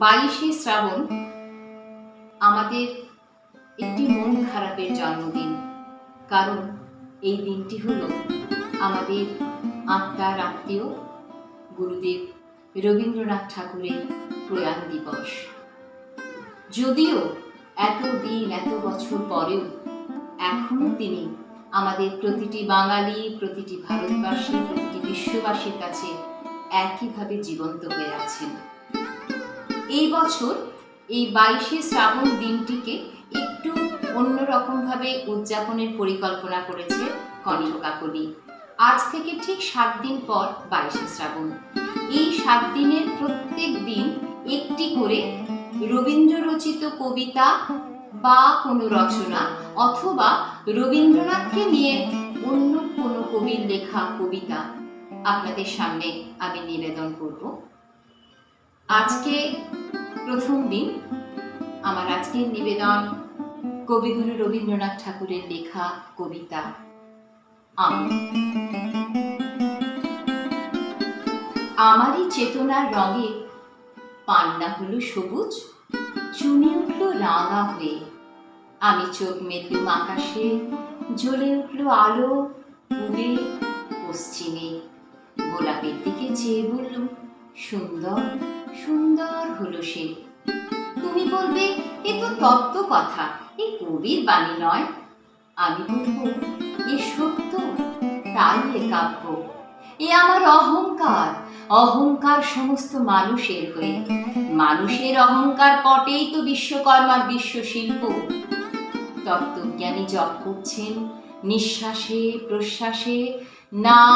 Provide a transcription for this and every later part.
বাইশে শ্রাবণ, আমাদের একটি মন খারাপের জন্মদিন। কারণ এই দিনটি হলো আমাদের আত্মার আত্মীয় গুরুদেব রবীন্দ্রনাথ ঠাকুরের প্রয়াণ দিবস। যদিও এত দিন, এত বছর পরেও এখনও তিনি আমাদের প্রতিটি বাঙালি, প্রতিটি ভারতবাসী, প্রতিটি বিশ্ববাসীর কাছে একইভাবে জীবন্ত হয়ে আছেন। এই বছর এই বাইশে শ্রাবণ দিনটিকে একটু অন্যরকমভাবে উদযাপনের পরিকল্পনা করেছে কণ্ঠ কাকলি। আজ থেকে ঠিক সাত দিন পর বাইশে শ্রাবণ। এই সাত দিনের প্রত্যেক দিন একটি করে রবীন্দ্র রচিত কবিতা বা কোনো রচনা অথবা রবীন্দ্রনাথকে নিয়ে অন্য কোনো কবির লেখা কবিতা আপনাদের সামনে আমি নিবেদন করব। আজকে প্রথম দিন। আমার আজকের নিবেদন কবিগুরু রবীন্দ্রনাথ ঠাকুরের লেখা কবিতা আমি। আমারই চেতনার রঙে পান্না হলো সবুজ, চুনি উঠল রাঙা হয়ে। আমি চোখ মেললুম আকাশে, জ্বলে উঠল আলো পূবে পশ্চিমে। গোলাপের দিকে চেয়ে বললুম সুন্দর সুন্দর হলো সে। তুমি বলবে, এ তো তত্ত্ব কথা, এ কবির বাণী নয়। আমি বলব, এ সত্য, তাই এ কাব্য। এ আমার অহংকার অহংকার সমস্ত মানুষের হয়ে। মানুষের অহংকার পটেই তো বিশ্বকর্মার বিশ্ব শিল্প তত্ত্বজ্ঞানী জপ করছেন, নিঃশ্বাসে, প্রশ্বাসে, না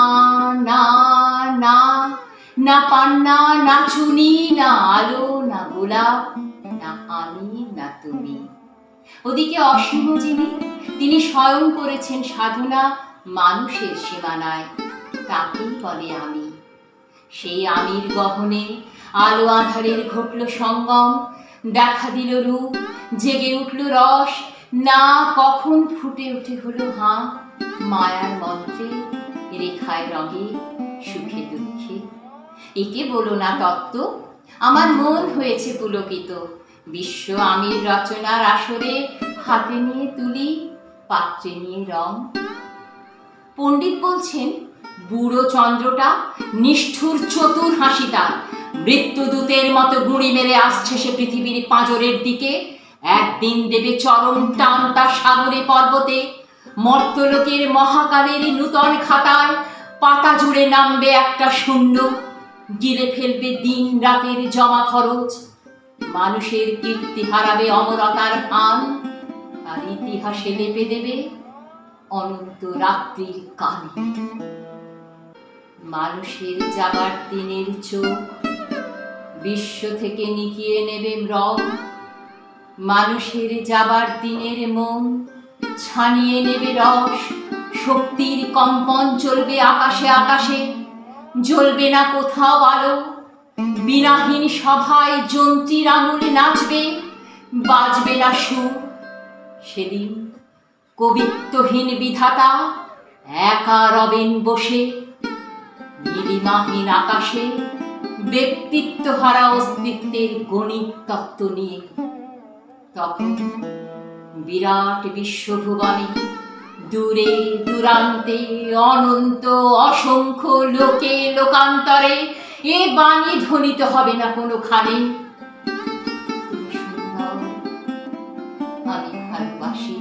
না না না পান্না, না চুনি, না আলো, না গোলাপ, না আমি না তুমি। ওদিকে অসীম যিনি, তিনি স্বয়ং করেছেন সাধনা মানুষের সীমানায়। তাকেই বলে আমি। সেই আমির গহনে আলো আধারের ঘটল সঙ্গম, দেখা দিল রূপ, জেগে উঠল রস, না কখন ফুটে উঠে হলো হাঁ, মায়ার মন্ত্রে, রেখায় রঙে একে বলো না তত্ত্ব। আমার মন হয়েছে পুলকিত। বিশ্ব আমির রচনার আসরে হাতে নিয়ে তুলি, পাত্রে নিয়ে রং। পণ্ডিত বলছেন, বুড়ো চন্দ্রটা নিষ্ঠুর চতুর হাসিটা। মৃত্যুদূতের মতো গুঁড়ি মেরে আসছে সে পৃথিবীর পাঁজরের দিকে। একদিন দেবে চরম টান তার সাগরে পর্বতে। মর্তলোকের মহাকালের নূতন খাতায় পাতা জুড়ে নামবে একটা শূন্য। গিলে ফেলবে দিন রাতের জমা খরচ। মানুষের কীর্তি হারাবে অমরতার হান। আর ইতিহাসে লেপে দেবে অনন্ত রাত্রির কালি মানুষের যাবার দিনের চোখ বিশ্ব থেকে নিকিয়ে নেবে রং মানুষের যাবার দিনের মন ছানিয়ে নেবে রস। শক্তির কম্পন চলবে আকাশে আকাশে। জ্বলবে না কোথাও আলো। বিনাহীন সভায় যন্ত্রীর আঙুলে নাচবে, বাজবে না সুর সেদিন কবিত্বহীন বিধাতা একা রবেন বসে, নীলিমাহীন আকাশে ব্যক্তিত্ব হারা অস্তিত্বের গণিত তত্ত্ব নিয়ে। তখন বিরাট বিশ্বভুবনে দূরে দূরান্তে অনন্ত অসংখ্য লোকে লোকান্তরে এ বাণী ধ্বনিত হবে না আমি ভালোবাসি।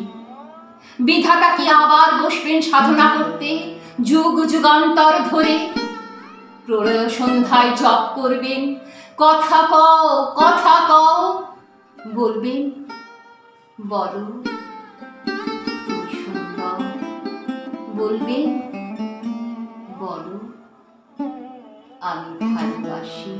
বিধাতা কি আবার বসবেন সাধনা করতে যুগ যুগান্তর ধরে? প্রলয় সন্ধ্যায় জপ করবেন, কথা কও কথা কও, বলবেন, বলো। বলবেন বলো আমি ভালোবাসি।